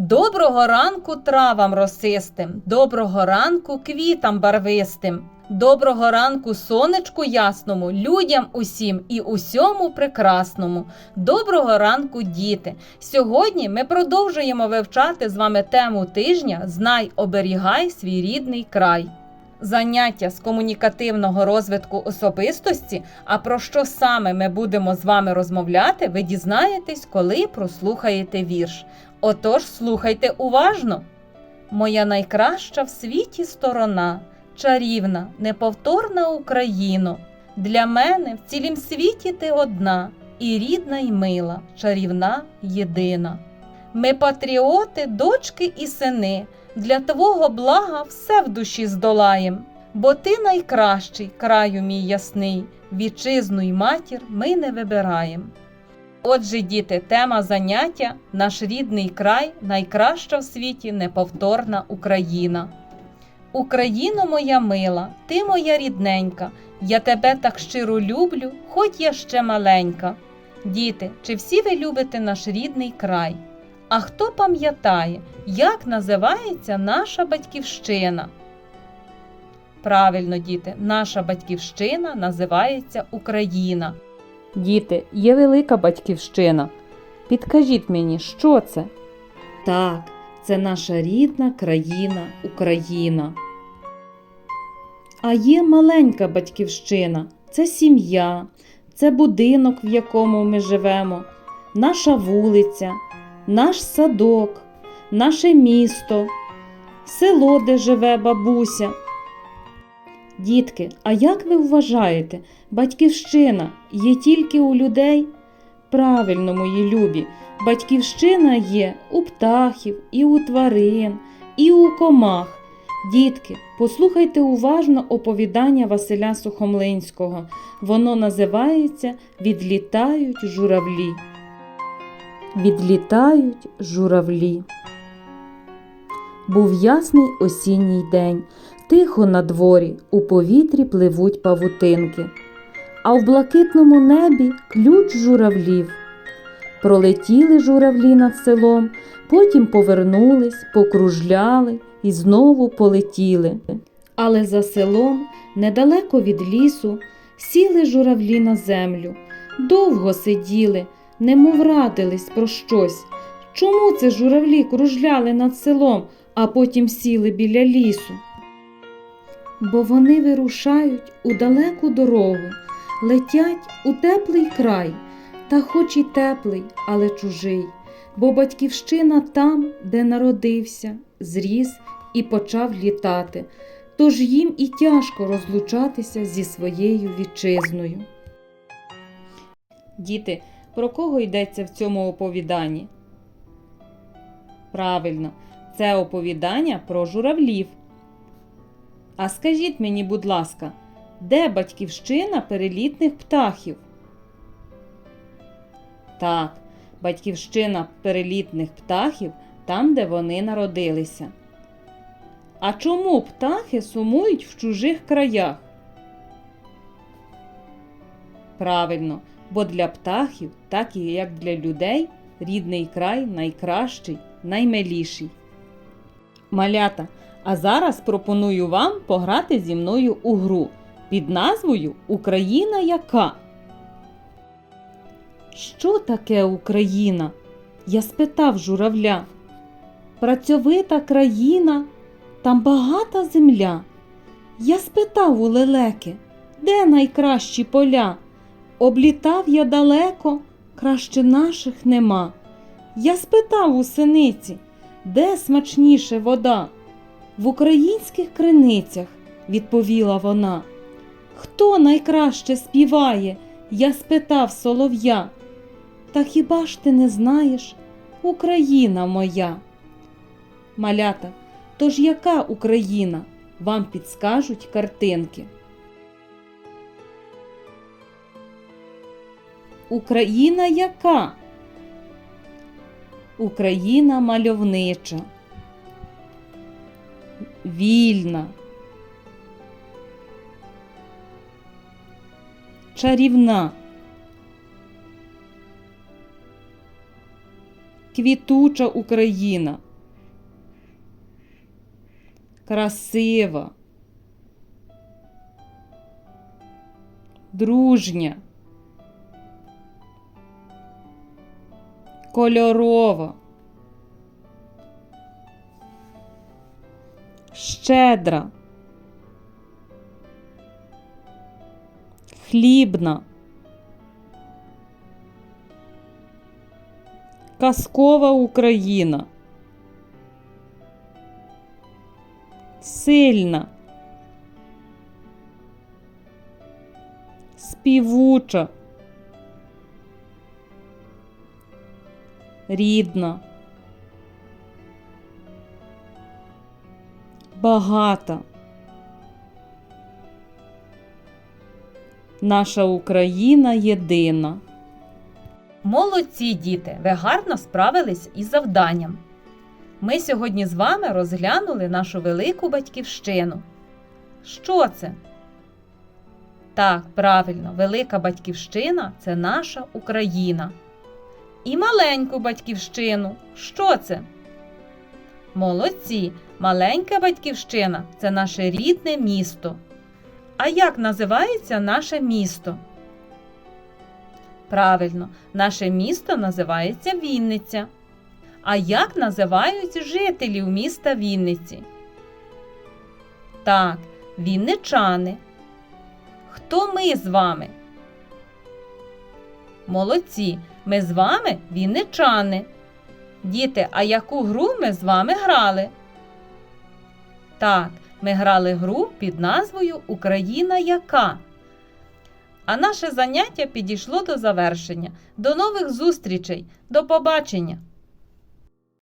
Доброго ранку травам росистим, доброго ранку квітам барвистим, доброго ранку сонечку ясному, людям усім і усьому прекрасному. Доброго ранку, діти! Сьогодні ми продовжуємо вивчати з вами тему тижня Знай, оберігай свій рідний край. Заняття з комунікативного розвитку особистості. А про що саме ми будемо з вами розмовляти, ви дізнаєтесь, коли прослухаєте вірш. Отож, слухайте уважно. Моя найкраща в світі сторона, чарівна, неповторна Україно. Для мене в цілім світі ти одна, і рідна, й мила, чарівна, єдина. Ми патріоти, дочки і сини, для твого блага все в душі здолаєм, бо ти найкращий, краю мій ясний, вітчизну й матір ми не вибираєм. Отже, діти, тема заняття наш рідний край, найкраща в світі неповторна Україна. Україно моя мила, ти моя рідненька, я тебе так щиро люблю, хоч я ще маленька. Діти, чи всі ви любите наш рідний край? А хто пам'ятає, як називається наша батьківщина? Правильно, діти, наша батьківщина називається Україна. Діти, є велика батьківщина. Підкажіть мені, що це? Так, це наша рідна країна Україна. А є маленька батьківщина це сім'я, це будинок, в якому ми живемо, наша вулиця, наш садок, наше місто, село, де живе бабуся. Дітки, а як ви вважаєте, батьківщина є тільки у людей? Правильно, мої любі, батьківщина є у птахів, і у тварин, і у комах. Дітки, послухайте уважно оповідання Василя Сухомлинського. Воно називається Відлітають журавлі. Відлітають журавлі. Був ясний осінній день. Тихо на дворі, у повітрі пливуть павутинки, а в блакитному небі ключ журавлів. Пролетіли журавлі над селом, потім повернулись, покружляли і знову полетіли. Але за селом, недалеко від лісу, сіли журавлі на землю, довго сиділи, немов радились про щось. Чому це журавлі кружляли над селом, а потім сіли біля лісу? Бо вони вирушають у далеку дорогу, летять у теплий край, та хоч і теплий, але чужий, бо батьківщина там, де народився, зріс і почав літати, тож їм і тяжко розлучатися зі своєю вітчизною. Діти, про кого йдеться в цьому оповіданні? Правильно, це оповідання про журавлів. А скажіть мені, будь ласка, де батьківщина перелітних птахів? Так, батьківщина перелітних птахів там, де вони народилися. А чому птахи сумують в чужих краях? Правильно, бо для птахів, так і як для людей, рідний край найкращий, наймиліший. Малята. А зараз пропоную вам пограти зі мною у гру під назвою Україна яка? Що таке Україна? Я спитав журавля. Працьовита країна, там багата земля. Я спитав у лелеки, де найкращі поля? Облітав я далеко, краще наших нема. Я спитав у синиці, де смачніше вода? В українських криницях, відповіла вона. Хто найкраще співає? Я спитав солов'я. Та хіба ж ти не знаєш, Україна моя? Малята, тож яка Україна? Вам підскажуть картинки. Україна яка? Україна мальовнича, вільна, чарівна, квітуча Україна, красива, дружня. Кольорова, щедра, хлібна. Казкова Україна. Сильна. Співуча. Рідна. Багата. Наша Україна єдина. Молодці діти, ви гарно справились із завданням. Ми сьогодні з вами розглянули нашу велику батьківщину. Що це? Так, правильно, велика батьківщина це наша Україна. І маленьку батьківщину. Що це? Молодці, маленька батьківщина це наше рідне місто. А як називається наше місто? Правильно, наше місто називається Вінниця. А як називають жителів міста Вінниці? Так, вінничани. Хто ми з вами? Молодці, ми з вами вінничани. Діти, а яку гру ми з вами грали? Так, ми грали гру під назвою Україна яка. А наше заняття підійшло до завершення. До нових зустрічей. До побачення!